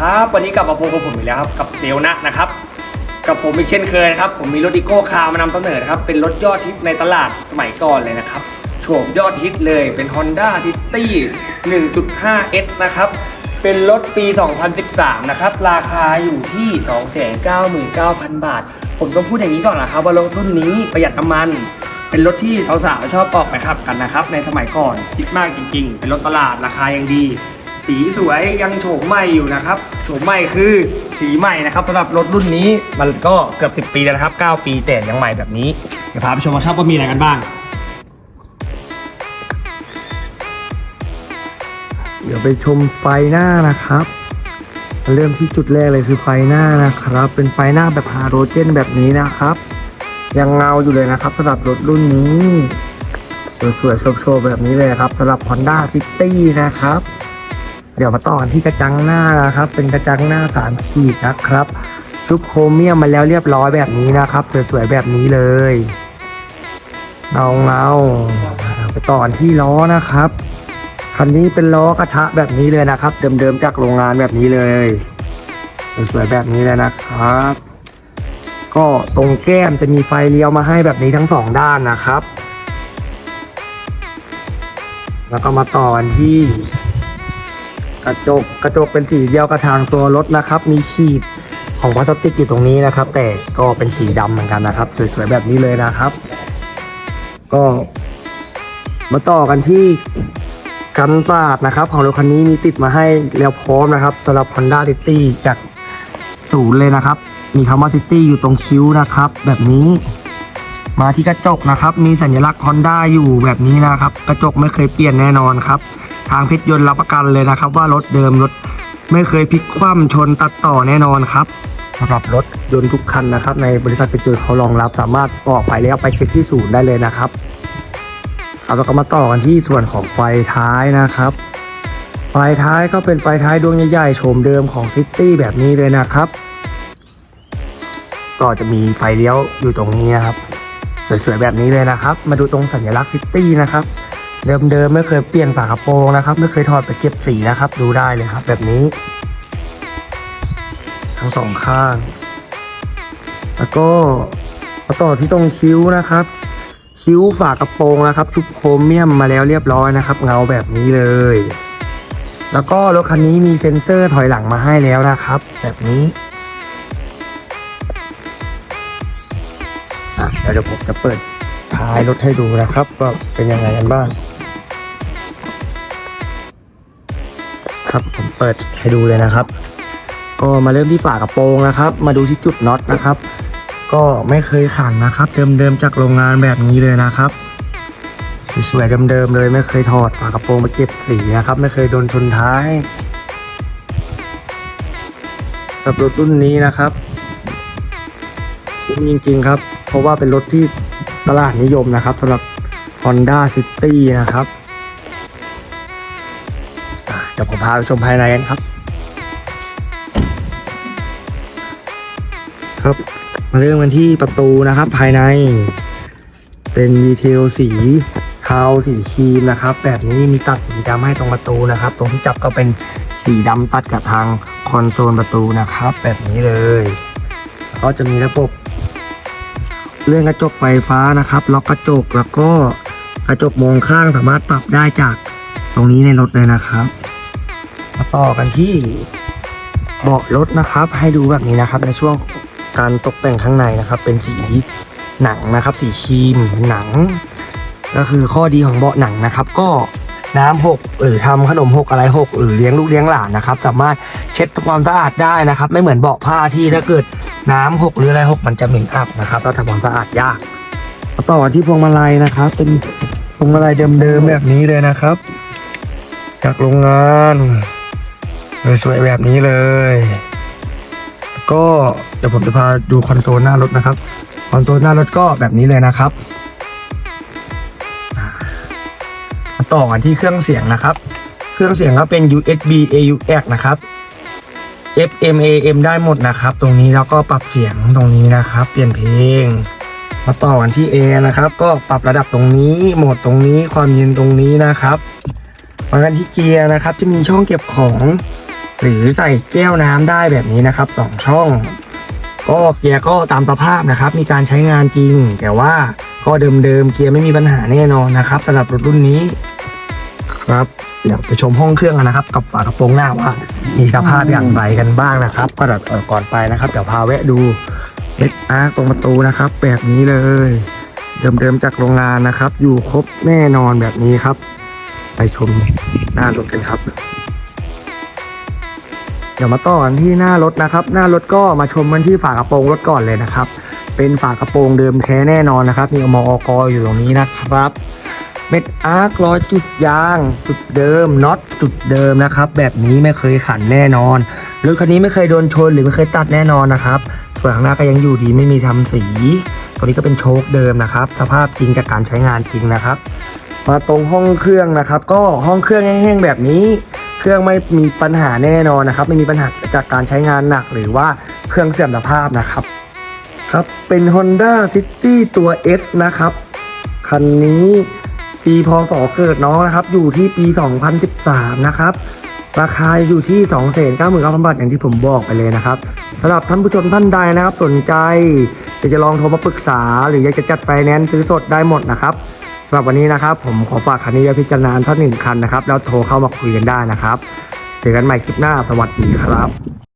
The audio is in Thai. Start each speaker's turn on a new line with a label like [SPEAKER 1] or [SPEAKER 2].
[SPEAKER 1] ครับ วันนี้กลับมาพบกับผมอีกแล้วครับ กับเซลนะนะครับ กับผมอีกเช่นเคยนะครับ ผมมีรถอีโก้คาร์มานำเสนอนะครับ เป็นรถยอดฮิตในตลาดสมัยก่อนเลยนะครับโฉมยอดฮิตเลยเป็น Honda City 1.5S นะครับ เป็นรถปี 2013 นะครับ ราคาอยู่ที่ 299,000 บาท ผมต้องพูดอย่างนี้ก่อนนะครับ ว่ารถรุ่นนี้ประหยัดน้ำมัน เป็นรถที่สาวๆชอบออกไปขับกันนะครับ ในสมัยก่อนฮิตมากจริง ๆ เป็นรถตลาดราคายังดี สีสวยยังโฉมใหม่อยู่นะครับโฉมใหม่คือสีใหม่นะครับสำหรับรถรุ่นนี้มันก็เกือบ 10 ปีแล้วนะครับ 9 ปีแต่ยังใหม่แบบนี้เดี๋ยวพาไปชมกันครับว่ามีอะไรกันบ้าง
[SPEAKER 2] เดี๋ยวไปชมไฟหน้านะครับ เริ่มที่จุดแรกเลยคือไฟหน้านะครับ เป็นไฟหน้าแบบฮาโลเจนแบบนี้นะครับ ยังเงาอยู่เลยนะครับสำหรับรถรุ่นนี้ สวยๆโชว์ๆแบบนี้เลยครับสำหรับ Honda City นะครับ เดี๋ยวมาต่อกันที่กระจังหน้าครับ เป็นกระจังหน้าสามขีดนะครับ ชุบโครเมียมมาแล้วเรียบร้อยแบบนี้นะครับสวยๆแบบนี้เลยเงาเงาไปต่อนที่ล้อนะครับคันนี้เป็นล้อกระทะแบบนี้เลยนะครับ เดิมๆจากโรงงานแบบนี้เลยสวยๆแบบนี้เลยนะครับ ก็ตรงแก้มจะมีไฟเลี้ยวมาให้แบบนี้ทั้งสองด้านนะครับ แล้วก็มาต่อนที่ กระจกกระจกเป็นสีเดียวกับทางตัวรถนะครับ มีขีดของพลาสติกอยู่ตรงนี้นะครับ แต่ก็เป็นสีดำเหมือนกันนะครับ สวยๆแบบนี้เลยนะครับ ก็มาต่อกันที่กันศาสตร์นะครับ ของรถคันนี้มีติดมาให้แล้วพร้อมนะครับสำหรับ Honda City จากศูนย์เลยนะครับ มีคำว่า City อยู่ตรงคิ้วนะครับ แบบนี้ มาที่กระจกนะครับ มีสัญลักษณ์ Honda อยู่แบบนี้นะครับ กระจกไม่เคยเปลี่ยนแน่นอนครับ ทางเพชรยนต์รับประกันเลยนะครับ ว่ารถเดิมรถไม่เคยพลิกคว่ำชนตัดต่อแน่นอนครับสำหรับรถยนต์ทุกคันนะครับ ในบริษัทเพชรยนต์เขารองรับสามารถออกไปแล้วไปเช็คที่ศูนย์ได้เลยนะครับครับแล้วก็มาต่อกันที่ส่วนของไฟท้ายนะครับไฟท้ายก็เป็นไฟท้ายดวงใหญ่ๆโฉมเดิมของซิตี้แบบนี้เลยนะครับ ก็จะมีไฟเลี้ยวอยู่ตรงนี้นะครับ สวยๆแบบนี้เลยนะครับ มาดูตรงสัญลักษณ์ซิตี้นะครับ เดิมๆไม่เคยเปลี่ยนฝากระโปรงนะครับ ไม่เคยถอดไปเก็บสีนะครับ ดูได้เลยครับ แบบนี้ ทั้งสองข้าง แล้วก็มาต่อที่ตรงคิ้วนะครับ คิ้วฝากระโปรงนะครับ ชุบโครเมียมมาแล้วเรียบร้อยนะครับ เงาแบบนี้เลย แล้วก็รถคันนี้มีเซ็นเซอร์ถอยหลังมาให้แล้วนะครับ แบบนี้เดี๋ยวผมจะเปิดท้ายรถให้ดูนะครับว่าเป็นยังไงกันบ้าง ครับผมเปิดให้ดูเลยนะครับ ก็มาเริ่มที่ฝากระโปรงนะครับ มาดูที่จุดน็อตนะครับ ก็ไม่เคยขันนะครับ เดิมๆจากโรงงานแบบนี้เลยนะครับสวยๆเดิมๆเลยไม่เคยถอดฝากระโปรงมาเก็บสีนะครับ ไม่เคยโดนชนท้ายกับรถรุ่นนี้นะครับคุ้มจริงๆครับ เพราะว่าเป็นรถที่ตลาดนิยมนะครับสำหรับ Honda City นะครับ ดี๋ยวผมพาไปชมภายในกันครับ ครับ มาเริ่มกันที่ประตูนะครับ ภายใน เป็นดีเทลสีเทาสีครีมนะครับ แบบนี้มีตัดสีดำให้ตรงประตูนะครับ ตรงที่จับก็เป็นสีดำตัดกับทางคอนโซลประตูนะครับ แบบนี้เลยแล้วก็จะมีระบบ เรื่องกระจกไฟฟ้านะครับล็อกกระจกแล้วก็กระจกมองข้างสามารถปรับได้จากตรงนี้ในรถเลยนะครับ มาต่อกันที่เบาะรถนะครับ ให้ดูแบบนี้นะครับ ในช่วงการตกแต่งข้างในนะครับ เป็นสีหนังนะครับ สีครีมหนัง ก็คือข้อดีของเบาะหนังนะครับ ก็น้ำหกหรือทำขนมหกอะไรหกหรือเลี้ยงลูกเลี้ยงหลานนะครับ สามารถเช็ดทำความสะอาดได้นะครับ ไม่เหมือนเบาะผ้าที่ถ้าเกิดน้ำหกหรืออะไรหกมันจะเหม็นอับนะครับแล้วทำความสะอาดยากมาต่อกันที่พวงมาลัยนะครับ เป็นพวงมาลัยเดิมๆแบบนี้เลยนะครับ จากโรงงาน สวยๆแบบนี้เลย ก็เดี๋ยวผมจะพาดูคอนโซลหน้ารถนะครับ คอนโซลหน้ารถก็แบบนี้เลยนะครับมาต่อกันที่เครื่องเสียงนะครับ เครื่องเสียงก็เป็น USB AUX นะครับ FM AM ได้หมดนะครับ ตรงนี้แล้วก็ปรับเสียงตรงนี้นะครับ เปลี่ยนเพลงมาต่อกันที่ A นะครับ ก็ปรับระดับตรงนี้โหมดตรงนี้ความเย็นตรงนี้นะครับมากันที่เกียร์นะครับ จะมีช่องเก็บของ หรือใส่แก้วน้ำได้แบบนี้นะครับสองช่อง ก็เกียร์ก็ตามสภาพนะครับ มีการใช้งานจริง แต่ว่าก็เดิมๆเกียร์ไม่มีปัญหาแน่นอนนะครับสำหรับรถรุ่นนี้ ครับเดี๋ยวไปชมห้องเครื่องกันนะครับ กับฝากระโปรงหน้าว่า มีสภาพอย่างไรกันบ้างนะครับ ก็เดี๋ยวก่อนไปนะครับ เดี๋ยวพาแวะดูเล็กอาร์ตรงประตูนะครับ แบบนี้เลย เดิมๆจากโรงงานนะครับ อยู่ครบแน่นอนแบบนี้ครับ ไปชมหน้ารถกันครับ เดี๋ยวมาต่อกันที่หน้ารถนะครับ หน้ารถก็มาชมกันที่ฝากระโปรงรถก่อนเลยนะครับ เป็นฝากระโปรงเดิมแท้แน่นอนนะครับ มีมอกอยู่ตรงนี้นะครับเม็ดอาร์คร้อยจุดยาง จุดเดิมน็อตจุดเดิมนะครับ แบบนี้ไม่เคยขันแน่นอนรถคันนี้ไม่เคยโดนชนหรือไม่เคยตัดแน่นอนนะครับ ส่วนข้างหน้าก็ยังอยู่ดีไม่มีทำสีตัวนี้ก็เป็นโชคเดิมนะครับ สภาพจริงจากการใช้งานจริงนะครับ มาตรงห้องเครื่องนะครับ ก็ห้องเครื่องแห้งๆแบบนี้ เครื่องไม่มีปัญหาแน่นอนนะครับ ไม่มีปัญหาจากการใช้งานหนักหรือว่าเครื่องเสื่อมสภาพนะครับครับเป็น Honda City ตัว S นะครับคันนี้ปีพศเกิดน้องนะครับ อยู่ที่ปี 2013 นะครับ ราคาอยู่ที่ 299,000 บาทอย่างที่ผมบอกไปเลยนะครับสำหรับท่านผู้ชมท่านใดนะครับ สนใจอยากจะลองโทรมาปรึกษา หรืออยากจะจัดไฟแนนซ์ซื้อสดได้หมดนะครับ สำหรับวันนี้นะครับ ผมขอฝากคันนี้ไว้พิจารณาท่านหนึ่งคันนะครับ แล้วโทรเข้ามาคุยกันได้นะครับ เจอกันใหม่คลิปหน้าสวัสดีครับ